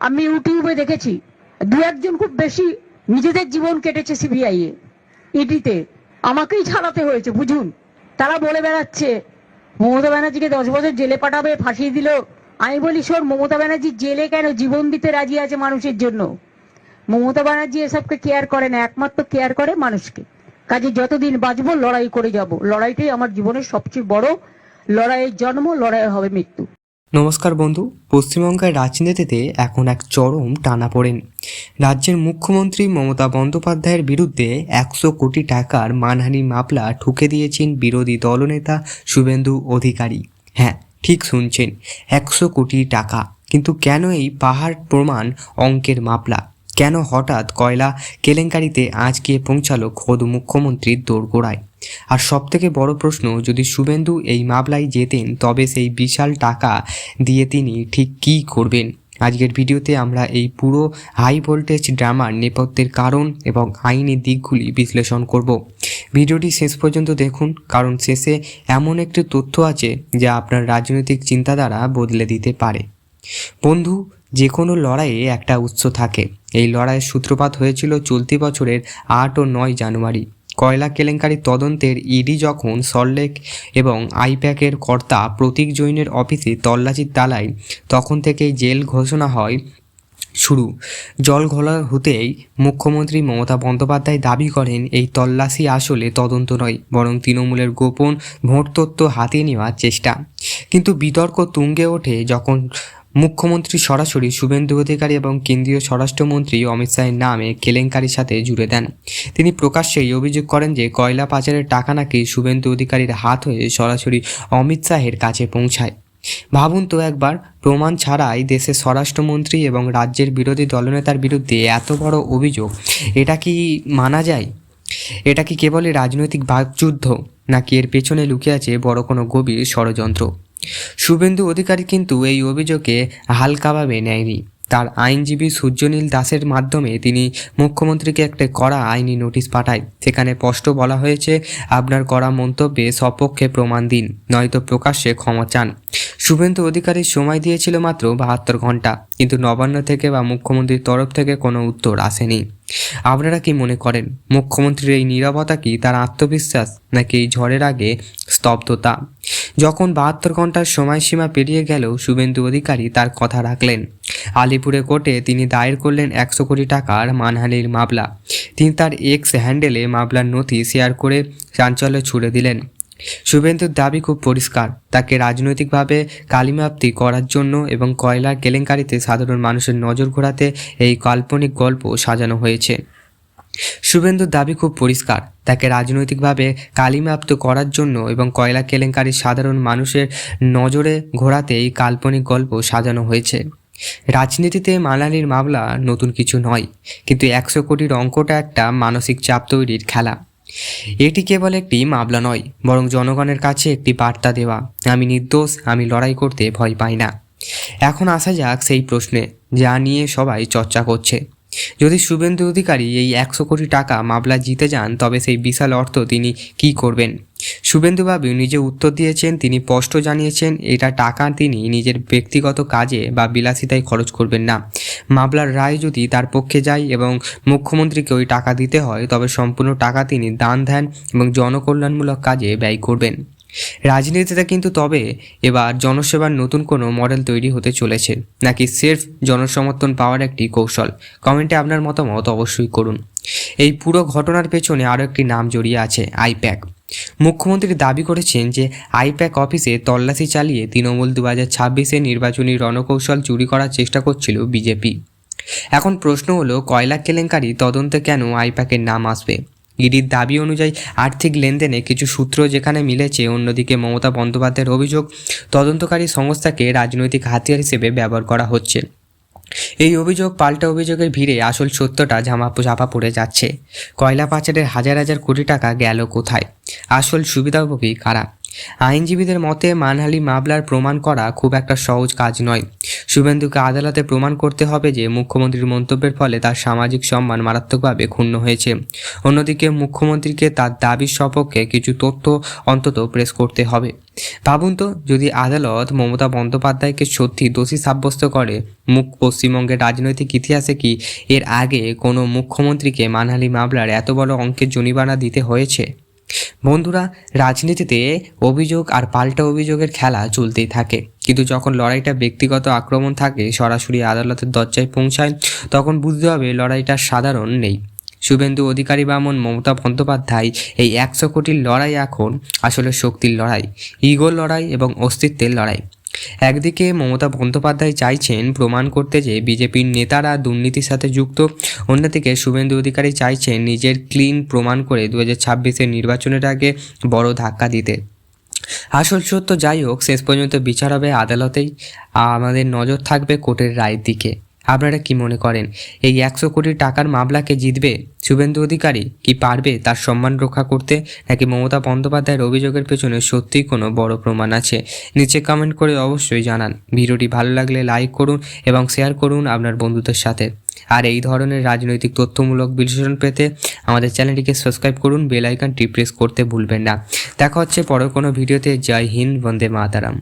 আমি ইউটিউবে দেখেছি, দু একজন খুব বেশি নিজেদের জীবন কেটেছে সিবিআই এ ইডিতে। আমাকেই ছাড়াতে হয়েছে, বুঝুন। তারা বলে বেড়াচ্ছে, মমতা ব্যানার্জিকে দশ বছর জেলে পাঠাবে, ফাঁসিয়ে দিল। আমি বলি, শোন, মমতা ব্যানার্জি জেলে কেন জীবন দিতে রাজি আছে মানুষের জন্য? মমতা ব্যানার্জি এসবকে কেয়ার করে না, একমাত্র কেয়ার করে মানুষকে। কাজে যতদিন বাঁচবো, লড়াই করে যাব। লড়াইটাই আমার জীবনের সবচেয়ে বড় লড়াইয়ের জন্ম, লড়াই হবে মৃত্যু। নমস্কার বন্ধু। পশ্চিমবঙ্গের রাজনীতিতে এখন এক চরম টানা পড়েন। রাজ্যের মুখ্যমন্ত্রী মমতা বন্দ্যোপাধ্যায়ের বিরুদ্ধে একশো কোটি টাকার মানহানি মামলা ঠুকে দিয়েছেন বিরোধী দলনেতা শুভেন্দু অধিকারী। হ্যাঁ ঠিক শুনছেন, একশো কোটি টাকা। কিন্তু কেন এই পাহাড় প্রমাণ অঙ্কের মামলা কেন হঠাৎ কয়লা কেলেঙ্কারিতে আজকে পৌঁছালো খোদ মুখ্যমন্ত্রীর দোরগোড়ায়? আর সবথেকে বড় প্রশ্ন, যদি শুভেন্দু এই মামলায় যেতেন, তবে সেই বিশাল টাকা দিয়ে তিনি ঠিক কী করবেন? আজকের ভিডিওতে আমরা এই পুরো হাই ভোল্টেজ ড্রামার নেপথ্যের কারণ এবং আইনি দিকগুলি বিশ্লেষণ করব। ভিডিওটি শেষ পর্যন্ত দেখুন, কারণ শেষে এমন একটি তথ্য আছে যা আপনার রাজনৈতিক চিন্তাধারা বদলে দিতে পারে। বন্ধু যে কোনো লড়াইয়ে একটা উৎস থাকে। এই লড়াইয়ের সূত্রপাত হয়েছিল চলতি বছরের আট ও নয় জানুয়ারি। কয়লা কেলেঙ্কারি তদন্তের ইডি যখন সল্টলেক এবং আইপ্যাকের কর্তা প্রতীক জৈনের অফিসে তল্লাচির তালায় তখন থেকেই জেল ঘোষণা হয় শুরু। জল ঘোলা হতেই মুখ্যমন্ত্রী মমতা বন্দ্যোপাধ্যায় দাবি করেন, এই তল্লাশি আসলে তদন্ত নয়, বরং তৃণমূলের গোপন ভোট তত্ত্ব হাতিয়ে নেওয়ার চেষ্টা। কিন্তু বিতর্ক তুঙ্গে ওঠে যখন মুখ্যমন্ত্রী সরাসরি শুভেন্দু অধিকারী এবং কেন্দ্রীয় স্বরাষ্ট্রমন্ত্রী অমিত শাহের নামে কেলেঙ্কারির সাথে জুড়ে দেন। তিনি প্রকাশ্যেই অভিযোগ করেন যে কয়লা পাচারের টাকা নাকি শুভেন্দু অধিকারীর হাত হয়ে সরাসরি অমিত শাহের কাছে পৌঁছায়। ভাবুন তো একবার, প্রমাণ ছাড়াই দেশের স্বরাষ্ট্রমন্ত্রী এবং রাজ্যের বিরোধী দলনেতার বিরুদ্ধে এত বড় অভিযোগ, এটা কি মানা যায়? এটা কি কেবলই রাজনৈতিক বাকযুদ্ধ, নাকি এর পেছনে লুকিয়ে আছে বড় কোনো গভীর ষড়যন্ত্র? শুভেন্দু অধিকারী কিন্তু এই অভিযোগে হালকাভাবে নেয়নি। তার আইনজীবী সূর্যনীল দাসের মাধ্যমে তিনি মুখ্যমন্ত্রীকে একটা কড়া আইনি নোটিশ পাঠায়। সেখানে স্পষ্ট বলা হয়েছে, আপনার করা মন্তব্যে সপক্ষে প্রমাণ দিন, নয়তো প্রকাশ্যে ক্ষমা চান। শুভেন্দু অধিকারীর সময় দিয়েছিল মাত্র বাহাত্তর ঘণ্টা কিন্তু নবান্ন থেকে বা মুখ্যমন্ত্রীর তরফ থেকে কোনো উত্তর আসেনি। আপনারা কি মনে করেন, মুখ্যমন্ত্রীর এই নীরবতা কি তার আত্মবিশ্বাস, নাকি এই ঝড়ের আগে স্তব্ধতা? যখন বাহাত্তর ঘণ্টার সময়সীমা পেরিয়ে গেলেও শুভেন্দু অধিকারী তার কথা রাখলেন। আলিপুরে কোর্টে তিনি দায়ের করলেন একশো কোটি টাকার মানহানির মামলা। তিনি তার এক্স হ্যান্ডেলে মামলার নথি শেয়ার করে চাঞ্চল্য ছুড়ে দিলেন। শুভেন্দুর দাবি খুব পরিষ্কার। তাকে রাজনৈতিকভাবে কালিমাপ্তি করার জন্য এবং কয়লার কেলেঙ্কারিতে সাধারণ মানুষের নজর ঘোরাতে এই কাল্পনিক গল্প সাজানো হয়েছে। শুভেন্দুর দাবি খুব পরিষ্কার। তাকে রাজনৈতিকভাবে কালিমাপ্ত করার জন্য এবং কয়লা কেলেঙ্কারি সাধারণ মানুষের নজরে ঘোরাতে এই কাল্পনিক গল্প সাজানো হয়েছে। রাজনীতিতে মালানির মামলা নতুন কিছু নয়, কিন্তু একশো কোটির অঙ্কটা একটা মানসিক চাপ তৈরির খেলা। এটি কেবল একটি মামলা নয়, বরং জনগণের কাছে একটি বার্তা দেওয়া। আমি নির্দোষ, আমি লড়াই করতে ভয় পাই না। এখন আসা যাক সেই প্রশ্নে, যা নিয়ে সবাই চর্চা করছে। যদি শুভেন্দু অধিকারী এই একশো কোটি টাকা মামলা জিতে যান, তবে সেই বিশাল অর্থ তিনি কি করবেন? শুভেন্দুবাবু নিজে উত্তর দিয়েছেন, তিনি স্পষ্ট জানিয়েছেন, এটা টাকা তিনি নিজের ব্যক্তিগত কাজে বা বিলাসিতায় খরচ করবেন না। মামলার রায় যদি তার পক্ষে যায় এবং মুখ্যমন্ত্রীকে ওই টাকা দিতে হয়, তবে সম্পূর্ণ টাকা তিনি দান ধ্যান এবং জনকল্যাণমূলক কাজে ব্যয় করবেন। রাজনীতিতে কিন্তু তবে এবার জনসেবার নতুন কোনো মডেল তৈরি হতে চলেছে, নাকি সেলফ জনসমর্থন পাওয়ার একটি কৌশল? কমেন্টে আপনার মতামত অবশ্যই করুন। এই পুরো ঘটনার পেছনে আরও একটি নাম জড়িয়ে আছে, আইপ্যাক। মুখ্যমন্ত্রী দাবি করেছেন যে আইপ্যাক অফিসে তল্লাশি চালিয়ে তৃণমূল দু হাজার ছাব্বিশে নির্বাচনী রণকৌশল চুরি করার চেষ্টা করছিল বিজেপি। এখন প্রশ্ন হলো, কয়লা কেলেঙ্কারি তদন্তে কেন আইপ্যাকের নাম আসবে? ইডির দাবি অনুযায়ী আর্থিক লেনদেনে কিছু সূত্র যেখানে মিলেছে অন্যদিকে মমতা বন্দ্যোপাধ্যায়ের অভিযোগ, তদন্তকারী সংস্থাকে রাজনৈতিক হাতিয়ার হিসেবে ব্যবহার করা হচ্ছে। এই অভিযোগ পাল্টা অভিযোগের ভিড়ে আসল সত্যটা ঝামা ঝাপা পড়ে যাচ্ছে। কয়লা পাচারের হাজার হাজার কোটি টাকা গেল কোথায়? আসল সুবিধাভোগী কারা? আইনজীবীদের মতে মানহালি মামলার প্রমাণ করা খুব একটা সহজ কাজ নয়। শুভেন্দুকে আদালতে প্রমাণ করতে হবে যে, মুখ্যমন্ত্রীর মন্তব্যের ফলে তার সামাজিক সম্মান মারাত্মকভাবে ক্ষুণ্ণ হয়েছে। অন্যদিকে, মুখ্যমন্ত্রীকে তার দাবির সপক্ষে কিছু তথ্য অন্তত প্রেস করতে হবে। ভাবুন তো, যদি আদালত মমতা বন্দ্যোপাধ্যায়কে সত্যি দোষী সাব্যস্ত করে, মুখ পশ্চিমবঙ্গের রাজনৈতিক ইতিহাসে কি এর আগে কোনো মুখ্যমন্ত্রীকে মানহালি মামলার এত বড় অঙ্কের জরিমানা দিতে হয়েছে? বন্ধুরা, রাজনীতিতে অভিযোগ আর পাল্টা অভিযোগের খেলা চলতেই থাকে। কিন্তু যখন লড়াইটা ব্যক্তিগত আক্রমণ থাকে, সরাসরি আদালতের দরজায় পৌঁছায়, তখন বুঝতে হবে লড়াইটা সাধারণ নেই। শুভেন্দু অধিকারী বামন মমতা বন্দ্যোপাধ্যায় এই একশো কোটির লড়াই এখন আসলে শক্তির লড়াই ইগোর লড়াই এবং অস্তিত্বের লড়াই। একদিকে মমতা বন্দ্যোপাধ্যায় চাইছেন প্রমাণ করতে যে বিজেপির নেতারা দুর্নীতির সাথে যুক্ত। অন্যদিকে শুভেন্দু অধিকারী চাইছেন নিজের ক্লিন প্রমাণ করে দু হাজার নির্বাচনের আগে বড় ধাক্কা দিতে। আসল সত্য যাই হোক, শেষ পর্যন্ত বিচার হবে আদালতেই। আমাদের নজর থাকবে কোর্টের রায়ের দিকে। আপনারা কি মনে করেন, এই একশো কোটি টাকার মামলাকে জিতবে? শুভেন্দু অধিকারী কি পারবে তার সম্মান রক্ষা করতে, নাকি মমতা বন্দ্যোপাধ্যায়ের অভিযোগের পেছনে সত্যিই কোনো বড় প্রমাণ আছে? নিচে কমেন্ট করে অবশ্যই জানান। ভিডিওটি ভালো লাগলে লাইক করুন এবং শেয়ার করুন আপনার বন্ধুদের সাথে। আর এই ধরনের রাজনৈতিক তথ্যমূলক বিশ্লেষণ পেতে আমাদের চ্যানেলটিকে সাবস্ক্রাইব করুন বেল আইকনটি প্রেস করতে ভুলবেন না। দেখা হচ্ছে পরের কোনো ভিডিওতে। জয় হিন্দ, বন্দে মাতারাম।